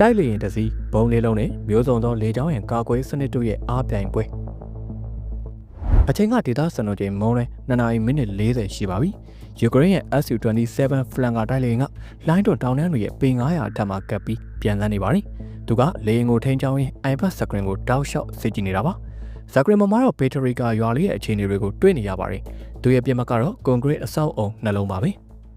တိုက်လေရင်တစ်စီးဘုံလေးလုံးနဲ့မျိုးစုံသောလေကြောင်းရန်ကာကွယ်စနစ်တို့ရဲ့အားပြိုင်ပွဲအချိန်ကဒေတာစံတော်ချိန်မုံးလဲ2နာရီမိနစ်40ရှိပါပြီယူကရိန်းရဲ့ Su-27 Flanker တိုက်လေရင်ကလိုင်းတွန်တောင်တန်းတွေရဲ့ပေ900အထက်မှာကပ်ပြီးပြန်လန်းနေပါပြီသူကလေရင်ကိုထိန်းချောင်းရင်း iPad screen ကိုတောက်လျှောက်စစ်ကြည့်နေတာပါဇက်ဂရီမမှာတော့ဘက်ထရီကရွာလေးရဲ့အခြေအနေတွေကိုတွေ့နေရပါတယ်သူရဲ့ပြင်မကတော့ကွန်ကရစ်အဆောက်အုံနှလုံးပါပဲ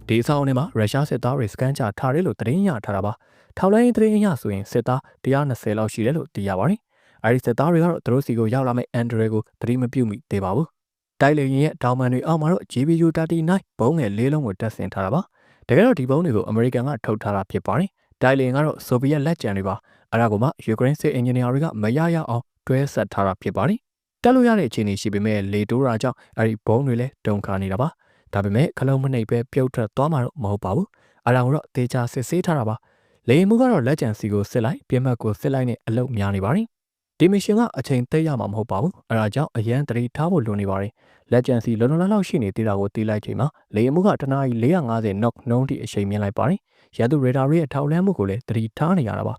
ဒီအဆောက်အုံထဲမှာရုရှားစစ်သားတွေစကန်ချထားတယ်လို့သတင်းရထားတာပါ ထောက်လိုင်းသတင်းအရဆိုရင်စစ်သား120လောက်ရှိတယ်လို့သိရပါတယ်အဲဒီစစ်သားတွေကတော့သူတို့စီကိုရောက်လာမယ့်အန်ဒရဲကိုသတိမပြုမိသေးပါဘူးတိုက်လေရင်ရဲ့တောင်ပန်တွေအောက်မှာတော့ GBU 39ဘုံငယ်လေးလုံးကိုတပ်ဆင်ထားတာပါတကယ်တော့ဒီဘုံတွေကိုအမေရိကန်ကထုတ်ထားတာဖြစ်ပါတယ်တိုက်လေရင်ကတော့ဆိုဗီယက်လက်ကျန်တွေပါအဲ့ဒါကမှယူကရိန်းစစ်အင်ဂျင်နီယာတွေကမရရအောင်တွဲဆက်ထားတာဖြစ်ပါတယ်တက်လို့ရတဲ့အခြေအနေရှိပေမဲ့လေတိုးတာကြောင့်အဲ့ဒီဘုံတွေလည်းတုန်ခါနေတာပါဒါပေမဲ့ခလုံးမနှိပ်ပဲပြုတ်ထွက်သွားမှာတော့မဟုတ်ပါဘူးအဲ့ဒါကိုတော့တေချာစစ်ဆေးထားတာပါ လေရင်မှုကတော့လက်ကျန်စီကိုစစ်လိုက်ပြင်းမှတ်ကိုစစ်လိုက်နဲ့အလုတ်များနေပါတယ်ဒီမရှင်ကအချိန်သိရမှာမဟုတ်ပါဘူးအဲဒါကြောင့်အရန်တတိထားဖို့လိုနေပါတယ်လက်ကျန်စီလုံလုံလောက်လောက်ရှိနေသေးတာကိုတီးလိုက်ချိန်မှာလေရင်မှုကတနာရီ450 knock နှုန်းထိအချိန်မြင့်လိုက်ပါတယ်ရန်သူရေဒါရဲ့ထောက်လန်းမှုကိုလည်းတတိထားနေရတာပါ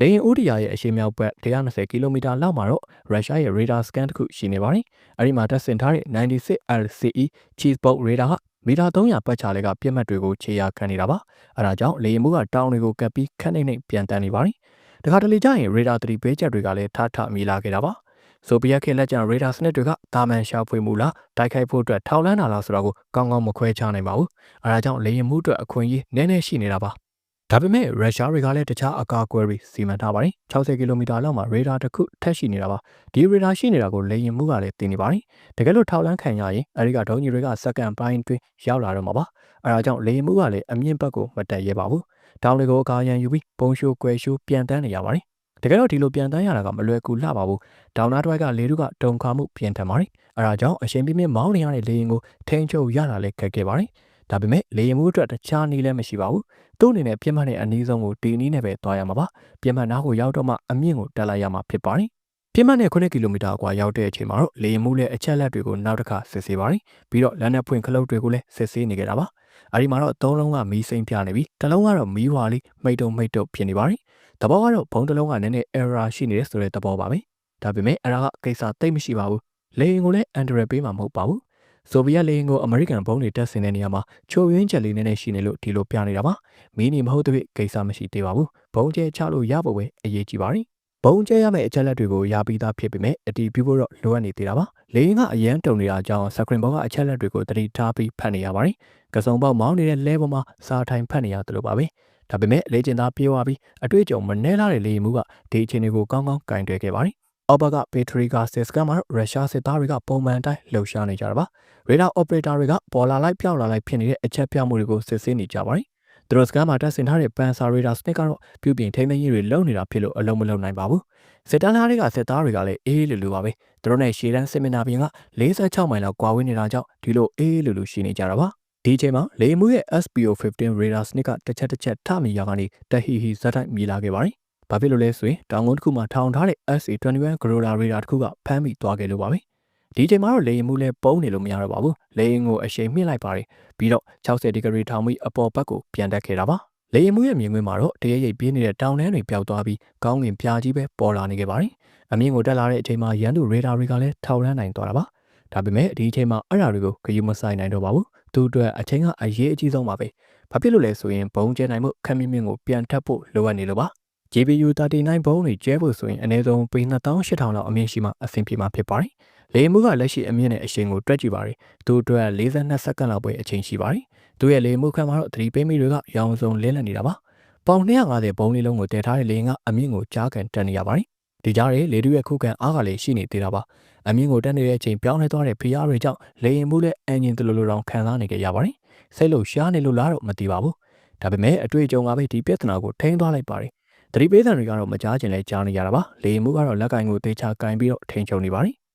လေရင်ဥဒီယာရဲ့အရှေ့မြောက်ဘက်120ကီလိုမီတာလောက်မှာတော့ရုရှားရဲ့ radar scan တစ်ခုရှိနေပါတယ်။အဲဒီမှာတပ်ဆင်ထားတဲ့96 LCE Cheeseboat radar က မီတာ300ပတ်ချာလဲကပြက်မှတ်တွေကိုခြေရာခံနေတာပါ။အဲဒါကြောင့်လေရင်မှုကတောင်တွေကိုကပ်ပြီးခက်နေနေပြန်တန်းနေပါတယ်။တခါတလေကျရင် radar 3ပေးချက်တွေကလည်းထထမိလာခဲ့တာပါ။ဆိုဗီယက်ခေတ်လက်ကျန် radar စနစ်တွေကတာမန်ရှာဖွေမှုလားတိုက်ခိုက်ဖို့အတွက်ထောက်လန်းတာလားဆိုတာကိုကောင်းကောင်းမခွဲခြားနိုင်ပါဘူး။အဲဒါကြောင့်လေရင်မှုအတွက်အခွင့်အရေးနည်းနည်းရှိနေတာပါ။ ဒါပေမဲ့ရုရှားတွေကလည်းတခြားအကာအကွယ်တွေစီမံထားပါတယ်။60ကီလိုမီတာလောက်မှာရေဒါတစ်ခုထက်ရှိနေတာပါ။ဒီရေဒါရှိနေတာကိုလေရင်မှုကလည်းသိနေပါတယ်။တကယ်လို့ထောက်လန်းခံရရင်အဲဒီကဒုံးကြီးတွေကစက္ကန့်ပိုင်းတွင်ရောက်လာတော့မှာပါ။အဲဒါကြောင့်လေရင်မှုကလည်းအမြင့်ဘက်ကိုမတက်ရဲပါဘူး။တောင်တွေကိုအကာရန်ယူပြီးပုံရှိုးကွယ်ရှိုးပြန်တန်းနေရပါတယ်။တကယ်တော့ဒီလိုပြန်တန်းရတာကမလွယ်ကူလှပါဘူး။ဒေါင်နာတွိုက်ကလေတုကတုံခါမှုပြန်ထန်ပါတယ်။အဲဒါကြောင့်အရှင်ပြင်းပြင်းမောင်းနေရတဲ့လေရင်ကိုထိန်းချုပ်ရတာလည်းခက်ခဲပါတယ်။ ဒါပေမဲ့လေရင်မှုအတွက်တခြားနည်းလည်းမရှိပါဘူး။သူ့အနေနဲ့ပြင်းမှတ်နဲ့အနည်းဆုံးကိုဒီနည်းနဲ့ပဲသွားရမှာပါ။ပြင်းမှတ်နားကိုရောက်တော့မှအမြင့်ကိုတက်လိုက်ရမှာဖြစ်ပါတယ်။ပြင်းမှတ်နဲ့9ကီလိုမီတာအကွာရောက်တဲ့အချိန်မှာတော့လေရင်မှုနဲ့အချက်လက်တွေကိုနောက်တစ်ခါစစ်ဆေးပါတယ်။ပြီးတော့လက်နဲ့ဖွင့်ခလုတ်တွေကိုလည်းစစ်ဆေးနေကြတာပါ။အဲဒီမှာတော့သုံးလုံးကမီးစိမ့်ပြနေပြီးတစ်လုံးကတော့မီးဝါလေးမိတ်တုံမိတ်တုံဖြစ်နေပါတယ်။သဘောကတော့ဘုံတစ်လုံးကနည်းနည်း error ရှိနေတယ်ဆိုတဲ့သဘောပါပဲ။ဒါပေမဲ့အဲ့ဒါကကိစ္စသိမ့်မရှိပါဘူး။လေရင်ကိုလည်းအန်ဒရယ်ပေးမှာမဟုတ်ပါဘူး။ ဆိုဗီယက်လေရင်ကိုအမေရိကန်ဘုံတွေတက်ဆင်တဲ့နေရာမှာချိုရင်းချက်လေးနည်းနည်းရှိနေလို့ဒီလိုပြနေတာပါ။မီးနေမဟုတ်တဲ့ကိစ္စမရှိသေးပါဘူး။ဘုံကျဲချလို့ရဖို့ပဲအရေးကြီးပါတယ်။ဘုံကျဲရမယ့်အချက်လက်တွေကိုရပြီးသားဖြစ်ပေမဲ့အတီးပြဖို့တော့လိုအပ်နေသေးတာပါ။လေရင်ကအရန်တုံနေတာကြောင့်စကရင်ဘောကအချက်လက်တွေကိုတတိထားပြီးဖတ်နေရပါတယ်။ကစုံပေါက်မောင်းနေတဲ့လဲပေါ်မှာစာထိုင်ဖတ်နေရတယ်လို့ပါပဲ။ဒါပေမဲ့လေကျင်သားပြေးသွားပြီးအတွေ့အကြုံမနှဲလာတဲ့လေရင်မှုကဒီအခြေအနေကိုကောင်းကောင်းကင်တွယ်ခဲ့ပါတယ်။အောက်ဘက်ကဘက်ထရီကစစ်စကန်မှာရုရှားစစ်သားတွေကပုံမှန်တိုင်းလှုပ်ရှားနေကြတာပါ။ ရေဒါအော်ပရေတာတွေကပေါ်လာလိုက်ပြောက်လာလိုက်ဖြစ်နေတဲ့အချက်ပြမှုတွေကိုစစ်ဆေးနေကြပါတယ်။သူတို့စကန်မှာတက်ဆင်ထားတဲ့ပန်ဆာရေဒါစနစ်ကတော့ပြုပြင်ထိန်းသိမ်းရေးတွေလုပ်နေတာဖြစ်လို့အလုံးမလုံးနိုင်ပါဘူး။စစ်တမ်းသားတွေကစစ်သားတွေကလည်းအေးလူလူပါပဲ။သူတို့နဲ့ရှေ့တန်းစစ်မျက်နှာပြင်က46မိုင်လောက်ကွာဝေးနေတာကြောင့်ဒီလိုအေးလူလူရှိနေကြတာပါ။ဒီအချိန်မှာလေမှုရဲ့ SPO15 radar စနစ်ကတစ်ချက်တစ်ချက်ထမိရာကနေတဟီဟီဇက်တိုက်မြည်လာခဲ့ပါတယ်။ဘာဖြစ်လို့လဲဆိုရင်တောင်ကုန်းတစ်ခုမှာထောင်ထားတဲ့ SA21 Groda radar တစ်ခုကဖမ်းမိသွားခဲ့လို့ပါပဲ။ ဒီအချိန်မှာတော့လေရင်မှုလည်းပုံနေလို့မရတော့ပါဘူး။လေရင်ကိုအရှိန်မြင့်လိုက်ပါတယ်။ပြီးတော့60ဒီဂရီထောင်ပြီးအပေါ်ဘက်ကိုပြန်တက်ခဲ့တာပါ။လေရင်မှုရဲ့မြင်ကွင်းမှာတော့တရရိပ်ပြင်းနေတဲ့တောင်တန်းတွေပျောက်သွားပြီးကောင်းကင်ပြာကြီးပဲပေါ်လာနေခဲ့ပါတယ်။အမြင့်ကိုတက်လာတဲ့အချိန်မှာရန်သူရေဒါတွေကလည်းထောက်လန်းနိုင်သွားတာပါ။ဒါပေမဲ့ဒီအချိန်မှာအဲ့ဓာတွေကိုဂယုမဆိုင်နိုင်တော့ပါဘူး။သူ့အတွက်အချိန်ကအရေးအကြီးဆုံးပါပဲ။ဘာဖြစ်လို့လဲဆိုရင်ဘုံကျဲနိုင်မှုခက်မြင့်မြင့်ကိုပြန်ထပ်ဖို့လိုအပ်နေလို့ပါ။ GPU 39ဘုံတွေကျဲဖို့ဆိုရင်အနည်းဆုံးပေ2800လောက်အမြင့်ရှိမှအဆင်ပြေမှာဖြစ်ပါတယ်။ လေမှုကလက်ရှိအမြင့်နဲ့အရှိန်ကိုတွက်ကြည့်ပါတယ်။သူ့အတွက်42စက္ကန့်လောက်ပဲအချိန်ရှိပါတယ်။သူ့ရဲ့လေမှုခန့်မှာတော့သတိပေးမိတွေကရောင်စုံလင်းလက်နေတာပါ။ပေါင်250ဘုံလေးလုံးကိုတည်ထားတဲ့လေကအမြင့်ကိုကြားကန်တက်နေရပါတယ်။ဒီကြားရဲ့လေတုရဲ့ခုခံအားကလည်းရှိနေသေးတာပါ။အမြင့်ကိုတက်နေတဲ့အချိန်ပြောင်းလဲသွားတဲ့ဖိအားတွေကြောင့်လေရင်မှုလည်းအန်ဂျင်တလူလူတောင်ခံစားနေကြရပါတယ်။စိတ်လို့ရှားနေလို့လားတော့မသိပါဘူး။ဒါပေမဲ့အတွေ့အကြုံကပဲဒီပြဿနာကိုထိန်းသွားလိုက်ပါတယ်။သတိပေးသံတွေကတော့မကြားကျင်လဲကြားနေရတာပါ။လေရင်မှုကတော့လက်ကင်ကိုတေချာကင်ပြီးတော့ထိန်းချုပ်နေပါတယ်။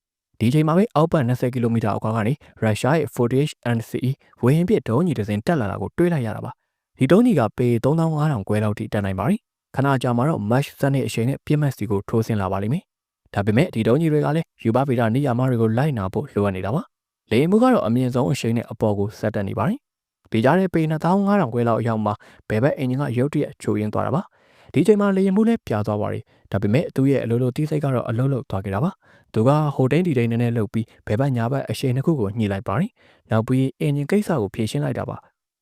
ဒီချိန်မှာပဲအောက်ပတ်20ကီလိုမီတာအကွာကနေရုရှားရဲ့ Footage NCE ဝင်းပြစ်ဒုံးကြီးတစ်စင်းတက်လာတာကိုတွေးလိုက်ရတာပါဒီဒုံးကြီးကပေ3500ကျွဲလောက်ထိတက်နိုင်ပါတယ်ခဏကြာမှာတော့ match စနစ်အချိန်နဲ့ပြစ်မှတ်စီကိုထိုးဆင်းလာပါလိမ့်မယ်ဒါပေမဲ့ဒီဒုံးကြီးတွေကလည်းယူဘဗီတာနေရာမတွေကိုလိုက်နာဖို့လိုအပ်နေတာပါလေမှုကတော့အမြင့်ဆုံးအချိန်နဲ့အပေါ်ကိုဆက်တက်နေပါတယ်ဒီကြားထဲပေ2500ကျွဲလောက်အရောက်မှာဘယ်ဘက်အင်ဂျင်ကရုတ်တရက်ချိုးရင်းသွားတာပါ ဒီချိန်မှာလေရင်မှုလည်းပြာသွားပါတယ်ဒါပေမဲ့သူ့ရဲ့အလိုလိုတီးစိတ်ကတော့အလုံးလုံးသွားခဲ့တာပါသူကဟိုတိန်ဒီတိန်နဲ့နဲ့လှုပ်ပြီးဘဲဘက်ညာဘက်အရှိန်တစ်ခုကိုညှိလိုက်ပါတယ်နောက်ပြီးအင်ဂျင်ကိစ္စကိုဖြေရှင်းလိုက်တာပါ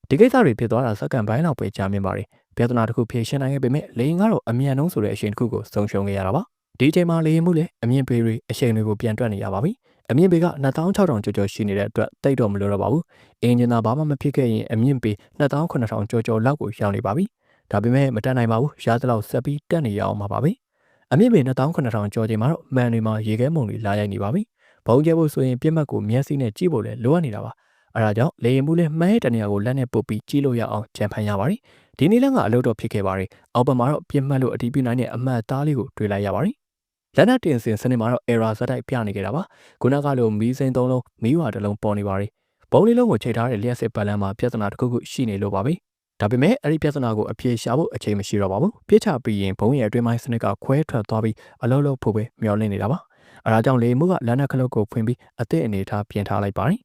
ဒီကိစ္စတွေဖြစ်သွားတာစက္ကန့်ပိုင်းလောက်ပဲကြာမြင့်ပါတယ်ပြဿနာတစ်ခုဖြေရှင်းနိုင်ခဲ့ပေမဲ့လေရင်ကတော့အမြန်ဆုံးဆိုတဲ့အရှိန်တစ်ခုကိုဆုံးရှုံးခဲ့ရတာပါဒီချိန်မှာလေရင်မှုလည်းအမြင့်ပေတွေအရှိန်တွေကိုပြန်တွက်နေရပါပြီအမြင့်ပေက2600ကျော်ကျော်ရှိနေတဲ့အတွက်တိတ်တော့မလိုတော့ပါဘူးအင်ဂျင်သာဘာမှမဖြစ်ခဲ့ရင်အမြင့်ပေ2800ကျော်ကျော်လောက်ကိုရောက်နေပါပြီ ဒါပေမဲ့မတက်နိုင်ပါဘူးရှားသလောက်ဆက်ပြီးတက်နေရအောင်ပါပါပဲအမြင့်ပေ2800ကျော်ချိန်မှာတော့မန်တွေမှာရေခဲမုံတွေလာရိုက်နေပါပြီဘုံကျဲဖို့ဆိုရင်ပြက်မှတ်ကိုမျက်စိနဲ့ကြည့်ဖို့လည်းလိုအပ်နေတာပါအဲဒါကြောင့်လေရင်မှုလည်းမှန်းရဲ့တနေရာကိုလက်နဲ့ပုတ်ပြီးကြည့်လို့ရအောင်ကြံဖန်ရပါတယ်ဒီနေ့လည်းကအလုပ်တော့ဖြစ်ခဲ့ပါတယ်အောက်ဘက်မှာတော့ပြက်မှတ်လို့အတီးပြနိုင်တဲ့အမှတ်သားလေးကိုတွေ့လိုက်ရပါတယ်လက်နက်တင်စင်စနစ်မှာတော့ error ဇက်တိုက်ပြနေကြတာပါခုနကလိုမီးစိမ်းသုံးလုံးမီးဝါတစ်လုံးပေါ်နေပါတယ်ဘုံလေးလုံးကိုချိန်ထားတဲ့လျှက်စစ်ပတ်လန်းမှာပြဿနာတစ်ခုခုရှိနေလို့ပါပဲ ဒါပေမဲ့အဲ့ဒီပြဿနာကိုအပြေရှာဖို့အချိန်မရှိတော့ပါဘူးပြစ်ချပြီးရင်ဘုံရဲ့အတွင်းပိုင်းစနစ်ကခွဲထွက်သွားပြီးအလုံးလုံးဖို့ပဲမျောလင့်နေတာပါအဲဒါကြောင့်လေမှုကလက်နက်ခလုတ်ကိုဖွင့်ပြီးအသစ်အနေထားပြင်ထားလိုက်ပါတယ်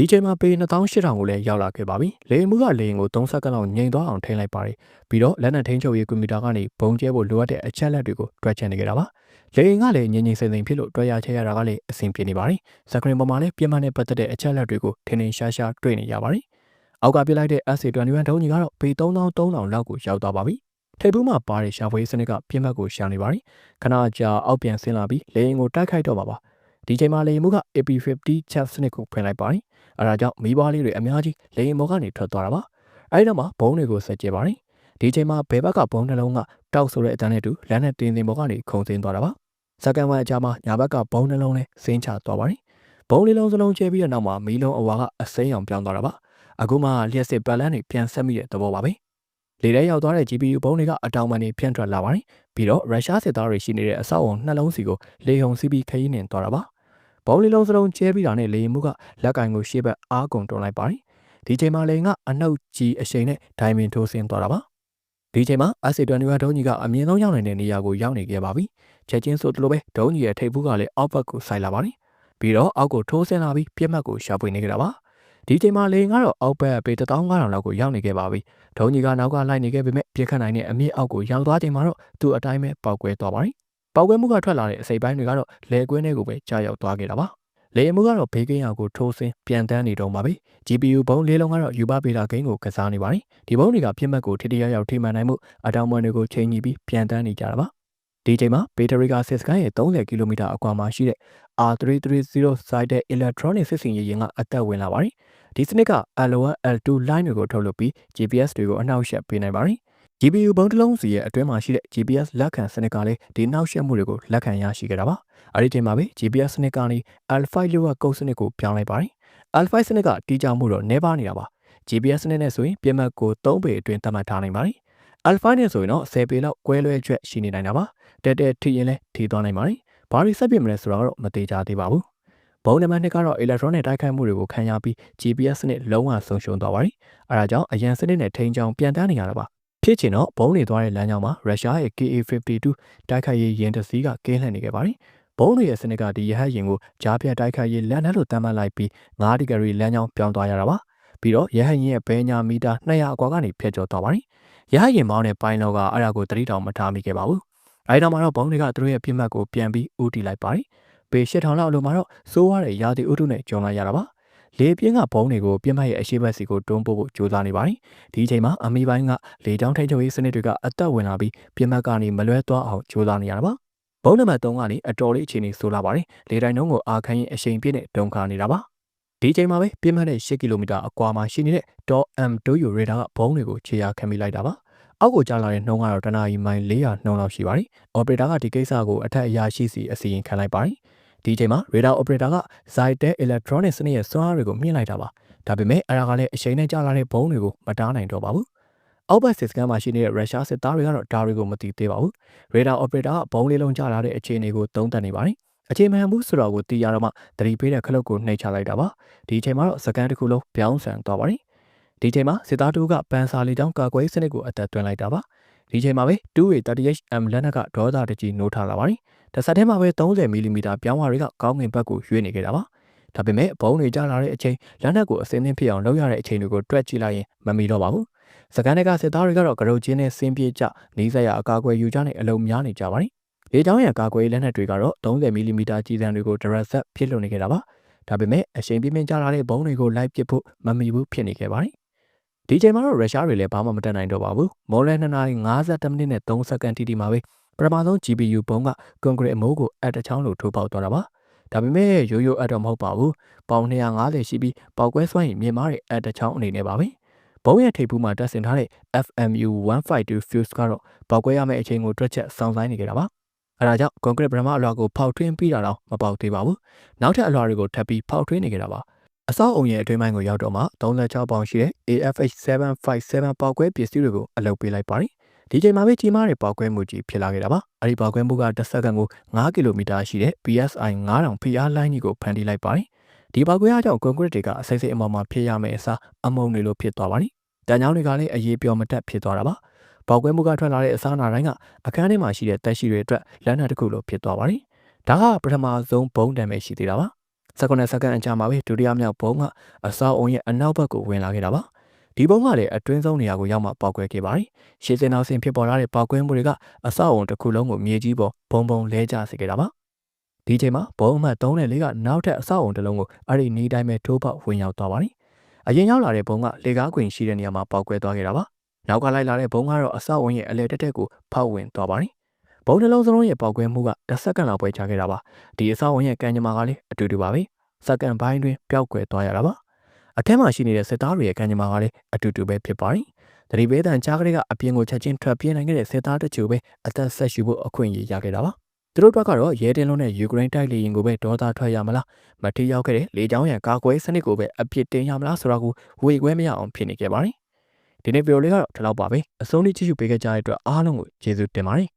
ဒီချိန်မှာပေ2800ကိုလည်းရောက်လာခဲ့ပါပြီ။လေမှုကလေရင်ကို3စက္ကန့်လောက်ငြိမ်သွားအောင်ထိန်းလိုက်ပါတယ်။ပြီးတော့လက်နက်ထိန်းချုပ်ရေးကွန်ပျူတာကနေဘုံကျဲဖို့လိုအပ်တဲ့အချက်လက်တွေကိုတွက်ချက်နေကြတာပါ။လေရင်ကလည်းငြိမ်ငြိမ်စိမ့်စိမ့်ဖြစ်လို့တွက်ရချက်ရတာကလည်းအဆင်ပြေနေပါတယ်။စကရင်ပေါ်မှာလည်းပြင်းမနဲ့ပတ်သက်တဲ့အချက်လက်တွေကိုထင်ထင်ရှားရှားတွေ့နေရပါတယ်။ အောက်ကပြလိုက်တဲ့ SA21 ဒုံးကြီးကတော့ပေ3300 လောက်ကိုရောက်သွားပါပြီ။ထိပ်ဘူးမှာပါတဲ့ရှာဖွေစနစ်ကပြင်းမတ်ကိုရှာနေပါတယ်။ခဏကြာအောက်ပြန်ဆင်းလာပြီးလေရင်ကိုတိုက်ခိုက်တော့ပါပါ။ဒီချိန်မှာလေရင်မှုက AP50 chat စနစ်ကိုဖွင့်လိုက်ပါတယ်။အဲဒါကြောင့်မိဘလေးတွေအများကြီးလေရင်မော်ကနေထွက်သွားတာပါ။အဲဒီတော့မှဘုံတွေကိုဆက်ကျဲပါတယ်။ဒီချိန်မှာဘဲဘက်ကဘုံနှလုံးကတောက်ဆိုတဲ့အတန်းနဲ့တူလမ်းနဲ့တင်းတင်းမော်ကနေခုန်ဆင်းသွားတာပါ။စက္ကန့်ဝက်အကြာမှာညာဘက်ကဘုံနှလုံးနဲ့ဆင်းချသွားပါတယ်။ဘုံလေးလုံးစလုံးကျဲပြီးတဲ့နောက်မှာမီးလုံးအဝါကအစိမ်းအောင်ပြောင်းသွားတာပါ။ အခုမှလျှက်စစ်ပတ်လန်းတွေပြန်ဆက်မိတဲ့သဘောပါပဲ။လေထဲရောက်သွားတဲ့ GPU ဘုံတွေကအတောင်ပံတွေဖြန့်ထွက်လာပါတယ်။ပြီးတော့ရုရှားစစ်သားတွေရှိနေတဲ့အဆောက်အုံနှလုံးစီကိုလေဟုန်စီးပြီးခရီးနှင်သွားတာပါ။ဘုံလေးလုံးစလုံးကျဲပြီးတာနဲ့လေရင်မှုကလက်ကင်ကိုရှေ့ဘက်အားကုန်တွန်းလိုက်ပါတယ်ဒီချိန်မှာလေကအနှုတ်ကြီးအရှိန်နဲ့ဒိုင်မင်ထိုးဆင်းသွားတာပါဒီချိန်မှာအဆီတွန်နီဝါဒုံးကြီးကအမြင့်ဆုံးရောက်နေတဲ့နေရာကိုရောက်နေခဲ့ပါပြီချက်ချင်းဆိုတလို့ပဲဒုံးကြီးရဲ့ထိပ်ဖူးကလည်းအောက်ဘက်ကိုဆိုက်လာပါတယ်ပြီးတော့အောက်ကိုထိုးဆင်းလာပြီးပြက်မှတ်ကိုရှာဖွေနေကြတာပါ ဒီချိန်မှာလေကတော့အောက်ဘက်ပေ15000လောက်ကိုရောက်နေခဲ့ပါပြီဒုံးကြီးကနောက်ကလိုက်နေခဲ့ပေမဲ့ပြက်ခတ်နိုင်တဲ့အမြင့်အောက်ကိုရောက်သွားချိန်မှာတော့သူ့အတိုင်းပဲပေါက်ကွဲသွားပါတယ်ပောက်ကွဲမှုကထွက်လာတဲ့အစိပ်ပိုင်းတွေကတော့လေကွင်းထဲကိုပဲကြာရောက်သွားခဲ့တာပါလေအမှုကတော့ဘေးကင်းအောင်ကိုထိုးဆင်းပြန်တန်းနေတော့မှာပဲ GPU ဘုံလေးလုံးကတော့ယူပါပေတာဂိမ်းကိုကစားနေပါတယ်ဒီဘုံတွေကပြစ်မှတ်ကိုထိတရရောက်ထိမှန်နိုင်မှုအတောင်ပံတွေကိုချိန်ညီပြီးပြန်တန်းနေကြတာပါ ဒီချိန်မှာဘက်ထရီကစစ်စကန်ရဲ့30ကီလိုမီတာအကွာမှာရှိတဲ့ R330 site တဲ့ electronic စစ်စင်ရေးရင်ကအသက်ဝင်လာပါတယ်ဒီစနစ်က L1 L2 line တွေကိုထုတ်လုပ်ပြီး GPS တွေကိုအနှောက်အယှက်ပေးနိုင်ပါတယ် GPU ဘုံတစ်လုံးစီရဲ့အတွင်းမှာရှိတဲ့ GPS လက်ခံစနစ်ကလည်းဒီနှောက်ယှက်မှုတွေကိုလက်ခံရရှိခဲ့တာပါ။အဲဒီချိန်မှာပဲ GPS စနစ်ကနေ L5 လို့ကကုတ်စနစ်ကိုပြောင်းလိုက်ပါတယ်။ L5 စနစ်ကတီးကြမှုတော့နှဲပါနေတာပါ။ GPS စနစ်နဲ့ဆိုရင်ပြမတ်ကို3ပေအတွင်းသတ်မှတ်ထားနိုင်ပါတယ်။ L5 နဲ့ဆိုရင်တော့10ပေလောက်ကွဲလွဲချက်ရှိနေနိုင်တာပါ။တက်တက်ထိရင်လည်းထိသွားနိုင်ပါတယ်။ဘာတွေဆက်ပြမလဲဆိုတာတော့မသေးကြသေးပါဘူး။ဘုံနံပါတ်2ကတော့ electronic တိုက်ခိုက်မှုတွေကိုခံရပြီး GPS စနစ်လုံးဝဆုံးရှုံးသွားပါတယ်။အဲဒါကြောင့်အရန်စနစ်နဲ့ထိန်းချောင်းပြန်တန်းနေရတာပါဖြစ်ချင်တော့ဘုံနေသွားတဲ့လမ်းကြောင်းမှာရုရှားရဲ့ KA52 တိုက်ခိုက်ရေးရင်တစည်းကကင်းလှည့်နေခဲ့ပါတယ်။ဘုံတွေရဲ့စနစ်ကဒီရဟတ်ရင်ကိုကြားပြတ်တိုက်ခိုက်ရေးလမ်းထဲလိုတမ်းမှတ်လိုက်ပြီး9ဒီဂရီလမ်းကြောင်းပြောင်းသွားရတာပါ။ပြီးတော့ရဟတ်ရင်ရဲ့ဘဲညာမီတာ200အကွာကနေဖျက်ကျော်သွားပါတယ်။ ရဟတ်ရင်မောင်းတဲ့ပိုင်းလောကအဲ့ဒါကိုတတိတောင်မထားမိခဲ့ပါဘူး။အဲဒီတော့မှတော့ဘုံတွေကသူတို့ရဲ့ပြစ်မှတ်ကိုပြန်ပြီးဦးတည်လိုက်ပါတယ်။ပေ8000လောက်အလိုမှာတော့စိုးရတဲ့ရာသီဥတုနဲ့ကြုံလာရတာပါ။လေပြင်းကဘုံတွေကိုပြင်းမရဲ့အရှိတ်စီကိုတွန်းပို့ဖို့ကြိုးစားနေပါတယ်။ဒီအချိန်မှာအမီပိုင်းကလေကြောင်းထိန်းချုပ်ရေးစနစ်တွေကအသက်ဝင်လာပြီးပြင်းမကနေမလွဲသွားအောင်ကြိုးစားနေရတာပါ။ဘုံနံပါတ်3ကနေအတော်လေးအခြေအနေဆိုးလာပါတယ်။လေတိုင်းနှုန်းကိုအာခန်းရင်အရှိန်ပြည့်နဲ့တုံခါနေတာပါ။ ဒီချိန်မှာပဲပြင်းမတဲ့10ကီလိုမီတာအကွာမှာရှိနေတဲ့ .m2 ရေဒါကဘုံတွေကိုခြေရာခံမိလိုက်တာပါ။အောက်ကိုကျလာတဲ့နှုံးကတော့တနာရီမိုင်400နှုံးလောက်ရှိပါတယ်။ operator ကဒီကိစ္စကိုအထက်အရာရှိစီအစီရင်ခံလိုက်ပါတယ်။ဒီအချိန်မှာ radar operator က Zytel electronic စနစ်ရဲ့စွမ်းအားတွေကိုမြင့်လိုက်တာပါဒါပေမဲ့အဲ့ဒါကလည်းအချိန်နဲ့ကြာလာတဲ့ဘုံတွေကိုမတားနိုင်တော့ပါဘူးအောက်ဘက်စစ်စကန်မှာရှိနေတဲ့ရုရှားစစ်သားတွေကတော့ဒါတွေကိုမသိသေးပါဘူး။ radar operator ကဘုံလေးလုံးကျလာတဲ့အခြေအနေကိုသုံးသပ်နေပါတယ်။ အခြေမှန်မှုဆိုတော့ကိုသိရတော့မှသတိပေးတဲ့ခလုတ်ကိုနှိပ်ချလိုက်တာပါ။ဒီအချိန်မှာတော့စကန်တစ်ခုလုံးပြောင်းဆန်သွားပါတယ်။ဒီအချိန်မှာစစ်သားတို့ကပန်ဆာလီတောင်းကာကွယ်စနစ်ကိုအသက်သွင်းလိုက်တာပါ။ဒီအချိန်မှာပဲ 2way 38M လက်နက်ကဒေါသတကြီးနိုးထားလာပါတယ်။တစ်ဆက်တည်းမှာပဲ30 mm ပြောင်းဝါတွေကကောင်းကင်ဘက်ကိုရွေ့နေခဲ့တာပါ။ဒါပေမဲ့ဘုံတွေကျလာတဲ့အချိန်လက်နက်ကိုအစင်းသင်းဖြစ်အောင်လုပ်ရတဲ့အချိန်တွေကိုတွက်ကြည့်လိုက်ရင်မမီတော့ပါဘူး။စကန်တွေကစစ်သားတွေကတော့ကရုတ်ချင်းနဲ့ဆင်းပြေးကြနီးစပ်ရအကာအကွယ်ယူကြနဲ့အလုံးများနေကြပါတယ်။ လေကြောင်းရန်ကာကွယ်လက်နက်တွေကတော့30မီလီမီတာကြီးစံတွေကိုဒရက်ဆက်ဖြစ်လွန်နေခဲ့တာပါ။ဒါပေမဲ့အချိန်ပြင်းပြင်းကြားလာတဲ့ဘုံတွေကိုလိုက်ပစ်ဖို့မမီဘူးဖြစ်နေခဲ့ပါတယ်။ဒီချိန်မှာတော့ရုရှားတွေလည်းဘာမှမတက်နိုင်တော့ပါဘူး။မော်လဲ2နာရီ50မိနစ်နဲ့3စက္ကန့်တိတိမှာပဲပထမဆုံး GPU ဘုံကကွန်ကရစ်အမိုးကိုအက်တချောင်းလိုထိုးပေါက်သွားတာပါ။ဒါပေမဲ့ရိုးရိုးအက်တော့မဟုတ်ပါဘူး။ပေါင်250ရှိပြီးပေါက်ကွဲစွမ်းရည်မြင့်မားတဲ့အက်တချောင်းအနေနဲ့ပါပဲ။ဘုံရဲ့ထိပ်ဖူးမှာတက်ဆင်ထားတဲ့ FMU 152 fuse ကတော့ပေါက်ကွဲရမယ့်အချိန်ကိုတွက်ချက်စောင့်ဆိုင်နေကြတာပါ။ အဲဒါကြောင့်ကွန်ကရစ်ပထမအလွှာကိုဖောက်ထွင်းပြီးတာတော့မပေါက်သေးပါဘူး။နောက်ထပ်အလွှာတွေကိုထပ်ပြီးဖောက်ထွင်းနေကြတာပါ။အစောက်အုံရဲ့အတွင်းပိုင်းကိုရောက်တော့မှ36ပေါင်ရှိတဲ့ AFH 757ပေါက်ကွဲပစ္စည်းတွေကိုအလုပ်ပေးလိုက်ပါတယ်။ဒီချိန်မှာပဲကြီးမားတဲ့ပေါက်ကွဲမှုကြီးဖြစ်လာခဲ့တာပါ။အဲဒီပေါက်ကွဲမှုကတစ်စက္ကန့်ကို9ကီလိုမီတာရှိတဲ့ PSI 9000 PR လိုင်းကြီးကိုဖန်တီးလိုက်ပါတယ်။ဒီပေါက်ကွဲအားကြောင့်ကွန်ကရစ်တွေကအစိမ့်စိမ့်အမောင်မှာဖြစ်ရမယ့်အစားအမုံတွေလိုဖြစ်သွားပါတယ်။တန်ကြောင်းတွေကလည်းအရေးပြောမတက်ဖြစ်သွားတာပါ။ ပေါက်ကွဲမှုကထွက်လာတဲ့အစားအနာတိုင်းကအခန်းထဲမှာရှိတဲ့တက်ရှိတွေအတွက်လမ်းနာတစ်ခုလိုဖြစ်သွားပါတယ်။ဒါကပထမဆုံးဘုံတံပဲရှိသေးတာပါ။စက္ကန့်စက္ကန့်အကြာမှာပဲဒုတိယမြောက်ဘုံကအစောအုံရဲ့အနောက်ဘက်ကိုဝင်လာခဲ့တာပါ။ဒီဘုံကလည်းအတွင်းဆုံးနေရာကိုရောက်မှပေါက်ကွဲခဲ့ပါတယ်။ရှေ့စင်နောက်စင်ဖြစ်ပေါ်လာတဲ့ပေါက်ကွဲမှုတွေကအစောအုံတစ်ခုလုံးကိုမြေကြီးပေါ်ဘုံဘုံလဲကျစေခဲ့တာပါ။ဒီချိန်မှာဘုံအမှတ်3နဲ့4ကနောက်ထပ်အစောအုံတစ်လုံးကိုအဲ့ဒီနေတိုင်းပဲထိုးပေါက်ဝင်ရောက်သွားပါတယ်။အရင်ရောက်လာတဲ့ဘုံကလေကားကွင်ရှိတဲ့နေရာမှာပေါက်ကွဲသွားခဲ့တာပါ။ နောက်ကလိုက်လာတဲ့ဘုံကတော့အစောအုံရဲ့အလဲတက်တက်ကိုဖောက်ဝင်သွားပါတယ်။ဘုံနှလုံးစလုံးရဲ့ပေါက်ကွဲမှုကတစ်စက္ကန့်လောက်ပဲကြာခဲ့တာပါ။ဒီအစောအုံရဲ့ကံကြမ္မာကလည်းအတူတူပါပဲ။စက္ကန့်ပိုင်းတွင်ပျောက်ကွယ်သွားရတာပါ။အထက်မှာရှိနေတဲ့စစ်သားတွေရဲ့ကံကြမ္မာကလည်းအတူတူပဲဖြစ်ပါတယ်။တတိပေးတန်ကြားကလေးကအပြင်ကိုချက်ချင်းထွက်ပြေးနိုင်ခဲ့တဲ့စစ်သားတချို့ပဲအသက်ဆက်ရှူဖို့အခွင့်အရေးရခဲ့တာပါ။သူတို့ဘက်ကတော့ရဲတင်လုံးနဲ့ယူကရိန်းတိုက်လေယာဉ်ကိုပဲဒေါသထွက်ရမလားမထိရောက်ခဲ့တဲ့လေကြောင်းရန်ကာကွယ်စနစ်ကိုပဲအပြစ်တင်ရမလားဆိုတာကိုဝေခွဲမရအောင်ဖြစ်နေခဲ့ပါတယ်။ ဒီနေ့ဗီဒီယိုလေးကတော့ဒီလောက်ပါပဲ။အဆုံးထိကြည့်ရှုပေးခဲ့ကြတဲ့အတွက်အားလုံးကိုကျေးဇူးတင်ပါတယ်